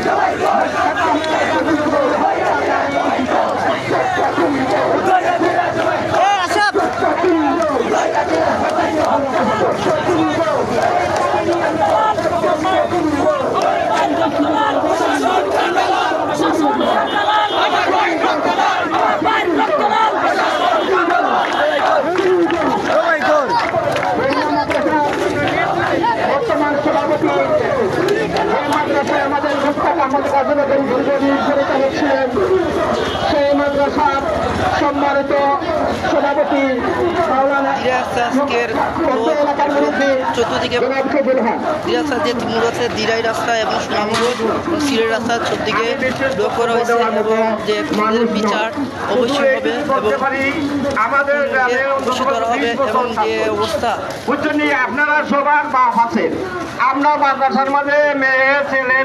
বর্তমান মুস্তাক আহমদ দীর্ঘদিন ধরে সেই মাদ্রাসার সম্মানিত সভাপতি চতুর্দিকে আছে দিরাই রাস্তা এবং সুনামগঞ্জ সিলের রাস্তা চতুর্দিকে ব্লক করা হয়েছে এবং যে বিচার অবশ্যই হবে এবং আমাদের করা হবে এবং যে অবস্থা। আপনারা সবার বাপ আছেন। আমরা মাদ্রাসার মাঝে মেয়ে ছেলে